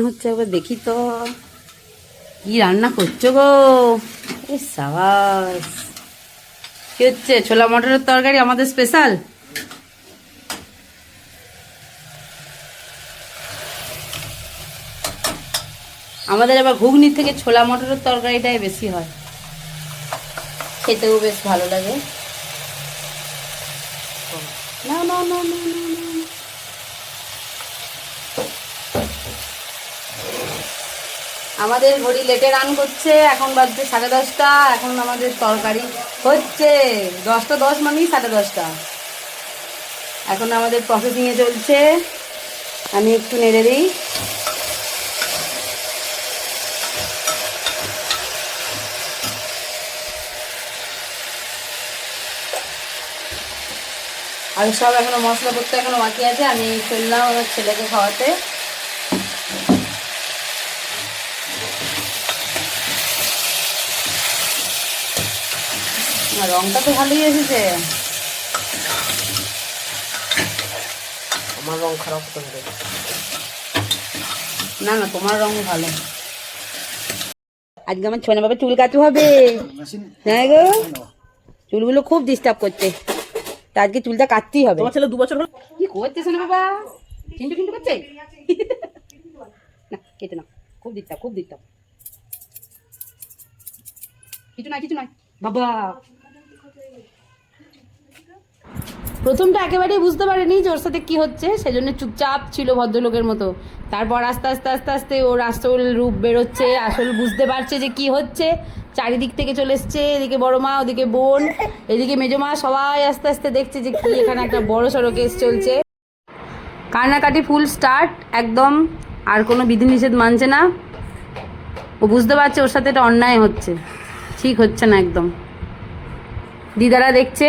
রান্না হচ্ছে একবার দেখি তো। কি রান্না করছ গো? এ সাবাস। কি হচ্ছে? ছোলা মটরের তরকারি আমাদের স্পেশাল আমাদের আবার ঘুগনি থেকে ছোলা মটরের তরকারিটাই বেশি হয়। খেতেও বেশ ভালো লাগে। না না না না না না আমাদের ঘড়ি লেটে রান করছে, এখন বাজছে সাড়ে দশটা, এখন আমাদের তরকারি হচ্ছে দশটা দশ মানেই সাড়ে দশটা। এখন আমাদের প্রসেসিংয়ে চলছে, আমি একটু নেড়ে দিই। আর সব এখনও মশলা করতে এখনও বাকি আছে, আমি চললাম আমার ছেলেকে খাওয়াতে। রংটা তো ভালোই এসেছে। আমার রং খারাপ পারে না না তোমার রং ভালো। আজকে আমার ছোনা বাবা চুল কাটু হবে। হ্যাঁ গো। চুলগুলো খুব ডিস্টার্ব করছে। তা আজকে চুলটা কাটতেই হবে। তোমার ছেলে দু বছর হলো? কি করছে শোনা বাবা? চিন্টু চিন্টু করছে? না কেটে না খুব দিতাম খুব দিতাম কিছু নাই কিছু নাই বাবা! প্রথমটা একেবারেই বুঝতে পারেনি যে ওর সাথে কি হচ্ছে, সেজন্য চুপচাপ ছিল ভদ্রলোকের মতো। তারপর আস্তে আস্তে আস্তে আস্তে ওর আসল রূপ বেরোচ্ছে, আসল বুঝতে পারছে যে কি হচ্ছে। চারিদিক থেকে চলে এসছে, এদিকে বড় মা, ওদিকে বোন, এদিকে মেজো মা, সবাই আস্তে আস্তে দেখছে যে কি এখানে একটা বড় সড়ো কেস চলছে। কান্নাকাটি ফুল স্টার্ট, একদম আর কোনো বিধিনিষেধ মানছে না। ও বুঝতে পারছে ওর সাথে এটা অন্যায় হচ্ছে, ঠিক হচ্ছে না একদম। দিদারা দেখছে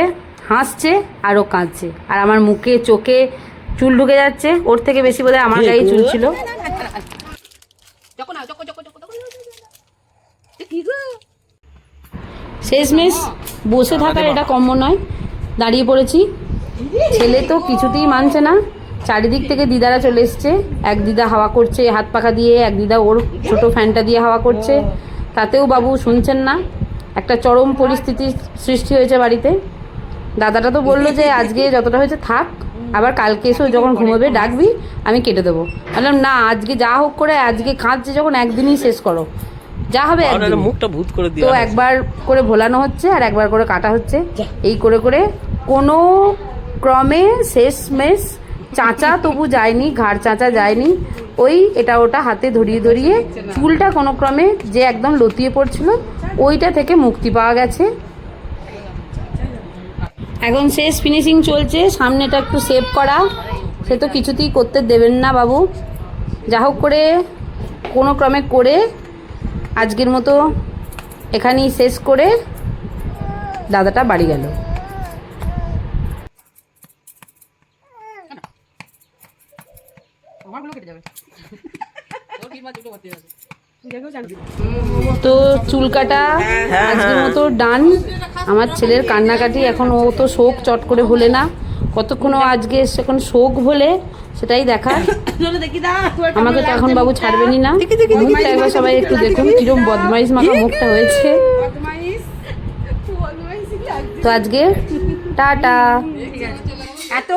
হাসছে আর ও কাঁদছে। আর আমার মুখে চোখে চুল ঢুকে যাচ্ছে। ওর থেকে বেশি বোধহয় আমার গায়ে চুল ছিল। শেষমেশ বসে থাকার এটা কম্য নয় দাঁড়িয়ে পড়েছি। ছেলে তো কিছুতেই মানছে না। চারিদিক থেকে দিদারা চলে এসছে। এক দিদা হাওয়া করছে হাত পাখা দিয়ে এক দিদা ওর ছোট ফ্যানটা দিয়ে হাওয়া করছে। তাতেও বাবু শুনছেন না। একটা চরম পরিস্থিতির সৃষ্টি হয়েছে বাড়িতে। দাদাটা তো বলল যে আজকে যতটা হয়েছে থাক আবার কালকে এসেও যখন ঘুমোবে ডাকবি আমি কেটে দেবো। বললাম না আজকে যা হোক করে আজকে কাঁদছে যখন একদিনই শেষ করো। যা হবে মুখটা ভূত করে তো একবার করে ভোলানো হচ্ছে আর একবার করে কাটা হচ্ছে। এই করে করে কোনো ক্রমে শেষ মেশ চাঁচা তবু যায়নি ঘাড় চাঁচা যায়নি। ওই এটা ওটা হাতে ধরিয়ে ধরিয়ে চুলটা কোনো ক্রমে যে একদম লতিয়ে পড়ছিল ওইটা থেকে মুক্তি পাওয়া গেছে। এখন শেষ ফিনিশিং চলছে সামনেটা একটু সেভ করা। সে তো কিছুতেই করতে দেবেন না বাবু। যা হোক করে কোনো ক্রমে করে আজকের মতো এখানেই শেষ করে দাদাটা বাড়ি গেল। তো চুল কাটা আজকের মতো ডান আমার ছেলের কান্নাকাটি এখন ও তো শোক চট করে ভোলে না। কতক্ষণ আজকে এসে এখন শোক ভোলে সেটাই দেখা আমাকে তো এখন বাবু ছাড়বেনি না। মুখটা একবার সবাই একটু দেখুন কিরম বদমাইশ মাখা মুখটা হয়েছে। তো আজকে টাটা এত